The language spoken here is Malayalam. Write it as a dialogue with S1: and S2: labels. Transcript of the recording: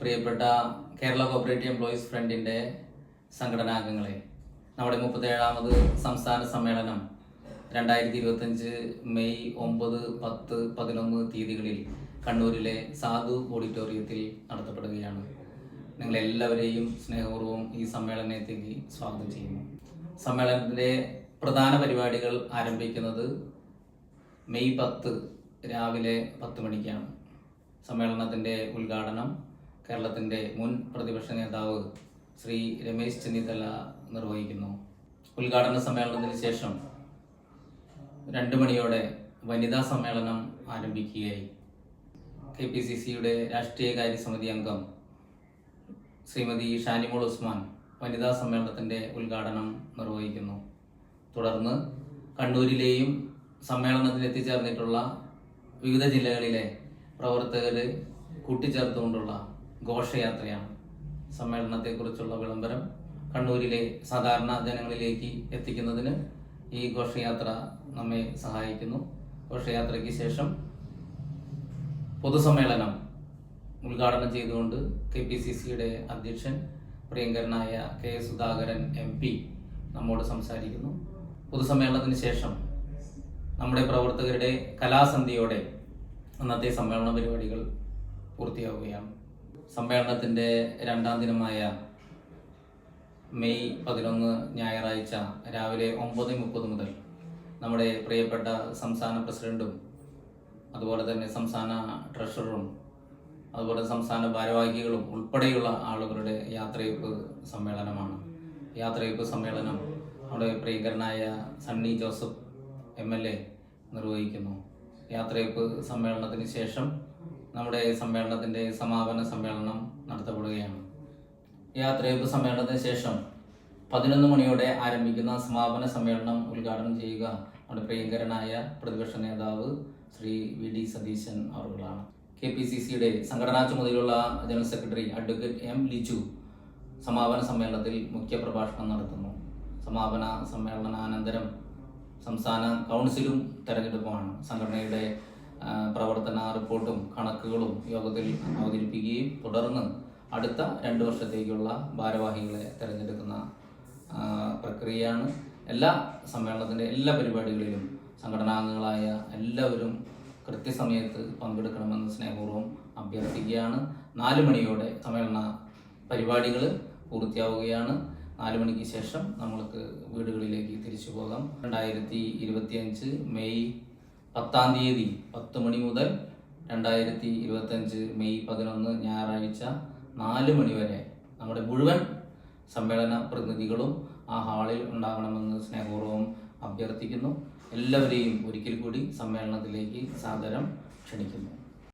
S1: പ്രിയപ്പെട്ട കേരള കോപ്പറേറ്റീവ് എംപ്ലോയീസ് ഫ്രണ്ടിന്റെ സംഘടനാംഗങ്ങളെ നമ്മുടെ മുപ്പത്തേഴാമത് സംസ്ഥാന സമ്മേളനം രണ്ടായിരത്തി ഇരുപത്തഞ്ച് മെയ് ഒമ്പത് പത്ത് പതിനൊന്ന് തീയതികളിൽ കണ്ണൂരിലെ സാധു ഓഡിറ്റോറിയത്തിൽ നടത്തപ്പെടുകയാണ്. നിങ്ങളെല്ലാവരെയും സ്നേഹപൂർവം ഈ സമ്മേളനത്തേക്ക് സ്വാഗതം ചെയ്യുന്നു. സമ്മേളനത്തിന്റെ പ്രധാന പരിപാടികൾ ആരംഭിക്കുന്നത് മെയ് പത്ത് രാവിലെ പത്ത് മണിക്കാണ്. സമ്മേളനത്തിന്റെ ഉദ്ഘാടനം കേരളത്തിന്റെ മുൻ പ്രതിപക്ഷ നേതാവ് ശ്രീ രമേശ് ചെന്നിത്തല നിർവഹിക്കുന്നു. ഉദ്ഘാടന സമ്മേളനത്തിന് ശേഷം രണ്ട് മണിയോടെ വനിതാ സമ്മേളനം ആരംഭിക്കുകയായി. കെ പി സി സിയുടെ രാഷ്ട്രീയകാര്യ സമിതി അംഗം ശ്രീമതി ഷാനിമോൾ ഉസ്മാൻ വനിതാ സമ്മേളനത്തിന്റെ ഉദ്ഘാടനം നിർവഹിക്കുന്നു. തുടർന്ന് കണ്ണൂരിലെയും സമ്മേളനത്തിൽ എത്തിച്ചേർന്നിട്ടുള്ള വിവിധ ജില്ലകളിലെ പ്രവർത്തകർ കൂട്ടിച്ചേർത്തുകൊണ്ടുള്ള ഘോഷയാത്രയാണ്. സമ്മേളനത്തെക്കുറിച്ചുള്ള വിളംബരം കണ്ണൂരിലെ സാധാരണ ജനങ്ങളിലേക്ക് എത്തിക്കുന്നതിന് ഈ ഘോഷയാത്ര നമ്മെ സഹായിക്കുന്നു. ഘോഷയാത്രയ്ക്ക് ശേഷം പൊതുസമ്മേളനം ഉദ്ഘാടനം ചെയ്തുകൊണ്ട് കെ പി സി സിയുടെ അധ്യക്ഷൻ പ്രിയങ്കരനായ കെ സുധാകരൻ എം പി നമ്മോട് സംസാരിക്കുന്നു. പൊതുസമ്മേളനത്തിന് ശേഷം നമ്മുടെ പ്രവർത്തകരുടെ കലാസന്ധിയോടെ അന്നത്തെ സമ്മേളന പരിപാടികൾ പൂർത്തിയാവുകയാണ്. സമ്മേളനത്തിന്റെ രണ്ടാം ദിനമായ മെയ് പതിനൊന്ന് ഞായറാഴ്ച രാവിലെ ഒമ്പത് മുപ്പത് മുതൽ നമ്മുടെ പ്രിയപ്പെട്ട സംസ്ഥാന പ്രസിഡന്റും അതുപോലെ തന്നെ സംസ്ഥാന ട്രഷററും അതുപോലെ സംസ്ഥാന ഭാരവാഹികളും ഉൾപ്പെടെയുള്ള ആളുകളുടെ യാത്രയപ്പ് സമ്മേളനമാണ്. യാത്രയപ്പ് സമ്മേളനം നമ്മുടെ പ്രിയങ്കരനായ Sunny Joseph M L A നിർവഹിക്കുന്നു. യാത്രയപ്പ് സമ്മേളനത്തിന് ശേഷം നമ്മുടെ സമ്മേളനത്തിന്റെ സമാപന സമ്മേളനം നടത്തപ്പെടുകയാണ്. യാത്രയപ്പ് സമ്മേളനത്തിന് ശേഷം പതിനൊന്ന് മണിയോടെ ആരംഭിക്കുന്ന സമാപന സമ്മേളനം ഉദ്ഘാടനം ചെയ്യുക നമ്മുടെ പ്രിയങ്കരനായ പ്രതിപക്ഷ നേതാവ് ശ്രീ വി ഡി സതീശൻ അവറുകളാണ്. കെ പി സി സിയുടെ സംഘടനാ ചുമതലയുള്ള general secretary advocate M Liju സമാപന സമ്മേളനത്തിൽ മുഖ്യ പ്രഭാഷണം നടത്തുന്നു. സമാപന സമ്മേളനാനന്തരം സംസ്ഥാന കൗൺസിലും തെരഞ്ഞെടുപ്പുമാണ്. സംഘടനയുടെ പ്രവർത്തന റിപ്പോർട്ടും കണക്കുകളും യോഗത്തിൽ അവതരിപ്പിക്കുകയും തുടർന്ന് അടുത്ത രണ്ട് വർഷത്തേക്കുള്ള ഭാരവാഹികളെ തിരഞ്ഞെടുക്കുന്ന പ്രക്രിയയാണ്. എല്ലാ സമ്മേളനത്തിന്റെ എല്ലാ പരിപാടികളിലും സംഘടനാംഗങ്ങളായ എല്ലാവരും കൃത്യസമയത്ത് പങ്കെടുക്കണമെന്ന് സ്നേഹപൂർവം അഭ്യർത്ഥിക്കുകയാണ്. നാല് മണിയോടെ സമ്മേളന പരിപാടികൾ പൂർത്തിയാവുകയാണ്. നാല് മണിക്ക് ശേഷം നമ്മൾക്ക് വീടുകളിലേക്ക് തിരിച്ചു പോകാം. രണ്ടായിരത്തി ഇരുപത്തിയഞ്ച് മെയ് പത്താം തീയതി പത്ത് മണി മുതൽ രണ്ടായിരത്തി ഇരുപത്തഞ്ച് മെയ് പതിനൊന്ന് ഞായറാഴ്ച നാല് മണി വരെ നമ്മുടെ മുഴുവൻ സമ്മേളന പ്രതിനിധികളും ആ ഹാളിൽ ഉണ്ടാകണമെന്ന് സ്നേഹപൂർവം അഭ്യർത്ഥിക്കുന്നു. എല്ലാവരെയും ഒരിക്കൽ കൂടി സമ്മേളനത്തിലേക്ക് സാദരം ക്ഷണിക്കുന്നു.